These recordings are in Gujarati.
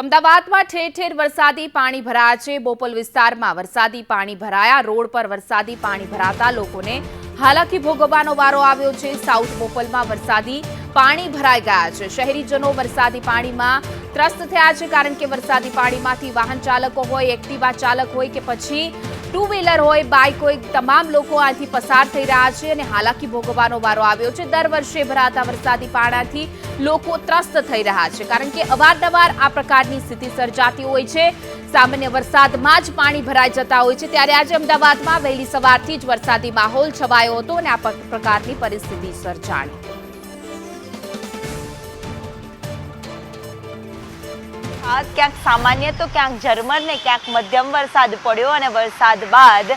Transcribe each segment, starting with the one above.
અમદાવાદમાં ઠેર ઠેર વરસાદી પાણી ભરાયા છે. બોપલ વિસ્તારમાં વરસાદી પાણી ભરાયા. રોડ પર વરસાદી પાણી ભરાતા લોકોને હાલાકી ભોગવવાનો વારો આવ્યો છે. સાઉથ બોપલમાં વરસાદી પાણી ભરાઈ ગયા છે. શહેરીજનો વરસાદી પાણીમાં ત્રસ્ત થયા છે કારણ કે વરસાદી પાણીમાંથી વાહન ચાલકો હોય, એક્ટિવા ચાલક હોય કે પછી ટુ વ્હીલર હોય, બાઇક હોય, તમામ લોકો આથી પસાર થઈ રહ્યા છે અને હાલાકી ભોગવવાનો વારો આવ્યો છે. દર વર્ષે ભરાતા વરસાદી પાણાથી લોકો ત્રસ્ત થઈ રહ્યા છે કારણ કે અવારનવાર આ પ્રકારની સ્થિતિ સર્જાતી હોય છે. સામાન્ય વરસાદમાં જ પાણી ભરાઈ જતા હોય છે. ત્યારે આજે અમદાવાદમાં વહેલી સવારથી જ વરસાદી માહોલ છવાયો હતો અને આ પ્રકારની પરિસ્થિતિ સર્જાણી. ક્યાંક સામાન્ય તો ક્યાંક ઝરમર ને ક્યાંક મધ્યમ વરસાદ પડ્યો અને વરસાદ બાદ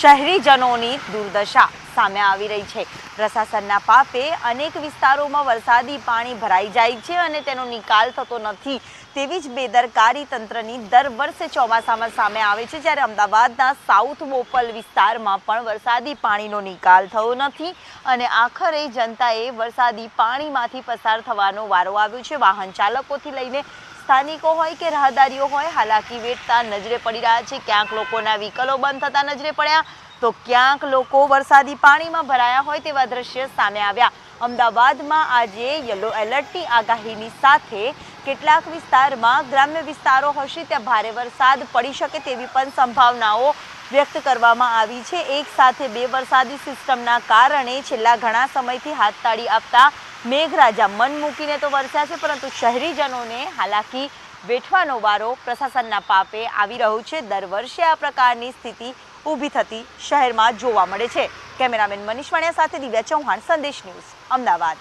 શહેરીજનોની દુર્દશા સામે આવી રહી છે. પ્રશાસનના પાપે અનેક વિસ્તારોમાં વરસાદી પાણી ભરાઈ જાય છે અને તેનો નિકાલ થતો નથી. તેવી જ બેદરકારી તંત્રની દર વર્ષે ચોમાસામાં સામે આવે છે, જ્યારે અમદાવાદના સાઉથ બોપલ વિસ્તારમાં પણ વરસાદી પાણીનો નિકાલ થયો નથી અને આખરે જનતાએ વરસાદી પાણીમાંથી પસાર થવાનો વારો આવ્યો છે. વાહન ચાલકોથી લઈને સ્થાનિકો હોય કે રાહદારીઓ હોય, હાલાકી વેઠતા નજરે પડી રહ્યા છે. ક્યાંક લોકોના વ્હીકલો બંધ થતા નજરે પડ્યા. તો ક્યાંક લોકો વરસાદી પાણીમાં ભરાયા હોય તેવા દ્રશ્ય સામે આવ્યા. અમદાવાદમાં આજે યલો એલર્ટની આગાહીની સાથે કેટલાક વિસ્તારમાં ગ્રામ્ય વિસ્તારો હશે, ત્યાં ભારે વરસાદ પડી શકે તેવી પણ સંભાવનાઓ વ્યક્ત કરવામાં આવી છે. એક સાથે બે વરસાદી સિસ્ટમના કારણે છેલ્લા ઘણા સમયથી હાથતાળી આપતા મેઘરાજા મન મૂકીને તો વરસ્યા છે, પરંતુ શહેરીજનોને હાલાકી વેઠવાનો વારો પ્રશાસનના પાપે આવી રહ્યો છે. દર વર્ષે આ પ્રકારની સ્થિતિ ઊભી થતી શહેરમાં જોવા મળે છે. કેમેરામેન મનીષ વાણિયા સાથે દિવ્યા ચૌહાણ, સંદેશ ન્યૂઝ, અમદાવાદ.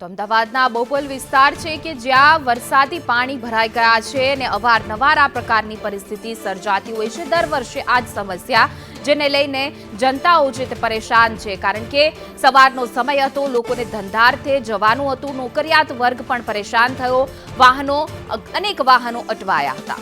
તો અમદાવાદના બોપલ વિસ્તાર છે કે જ્યાં વરસાદી પાણી ભરાઈ ગયા છે અને અવારનવાર આ પ્રકારની પરિસ્થિતિ સર્જાતી હોય છે. દર વર્ષે આ જ સમસ્યા જેને લઈને જનતાઓ છે તે પરેશાન છે. કારણ કે સવારનો સમય હતો, લોકોને ધંધાર્થે જવાનું હતું, નોકરિયાત વર્ગ પણ પરેશાન થયો, વાહનો અનેક વાહનો અટવાયા હતા.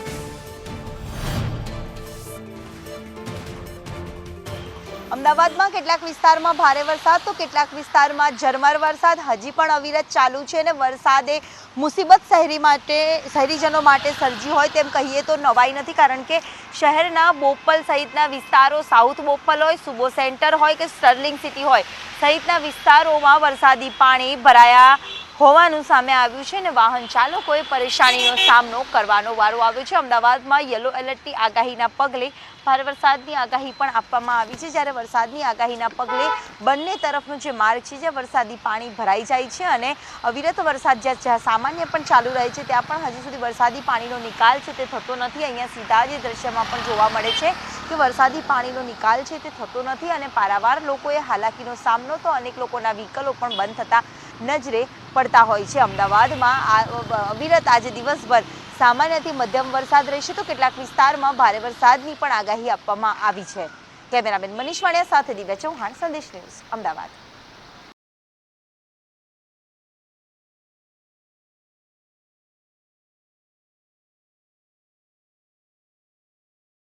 અમદાવાદમાં કેટલાક વિસ્તારમાં ભારે વરસાદ તો કેટલાક વિસ્તારમાં ઝરમર વરસાદ. હજી પણ અવિરત ચાલુ છે અને વરસાદે મુસીબત શહેરી માટે, શહેરીજનો માટે સર્જી હોય તેમ કહીએ તો નવાઈ નથી કારણ કે શહેરના બોપલ સહિતના વિસ્તારો, સાઉથ બોપલ હોય, સુબો સેન્ટર હોય કે સ્ટર્લિંગ સિટી હોય, સહિતના વિસ્તારોમાં વરસાદી પાણી ભરાયા હોવાનું સામે આવ્યું છે અને વાહન ચાલકોએ પરેશાનીનો સામનો કરવાનો વારો આવ્યો છે. અમદાવાદમાં યલો એલર્ટની આગાહીના પગલે ભારે વરસાદની આગાહી પણ આપવામાં આવી છે. જ્યારે વરસાદની આગાહીના પગલે બંને તરફનો જે માર્ગ છે, જ્યાં વરસાદી પાણી ભરાઈ જાય છે અને અવિરત વરસાદ જ્યાં જ્યાં સામાન્ય પણ ચાલુ રહે છે, ત્યાં પણ હજી સુધી વરસાદી પાણીનો નિકાલ છે તે થતો નથી. અહીંયા સીધા જ દ્રશ્યમાં પણ જોવા મળે છે કે વરસાદી પાણીનો નિકાલ છે તે થતો નથી અને પારાવાર લોકોએ હાલાકીનો સામનો તો અનેક લોકોના વ્હીકલો પણ બંધ થતા નજરે પડતા હોય છે અમદાવાદમાં. અવિરત આજે દિવસભર સામાન્યથી મધ્યમ વરસાદ રહેશે તો કેટલાક વિસ્તારમાં ભારે વરસાદની પણ આગાહી આપવામાં આવી છે. કેમેરામેન મનીષ વાણિયા સાથે દિવ્યા ચૌહાણ, સંદેશ ન્યૂઝ, અમદાવાદ.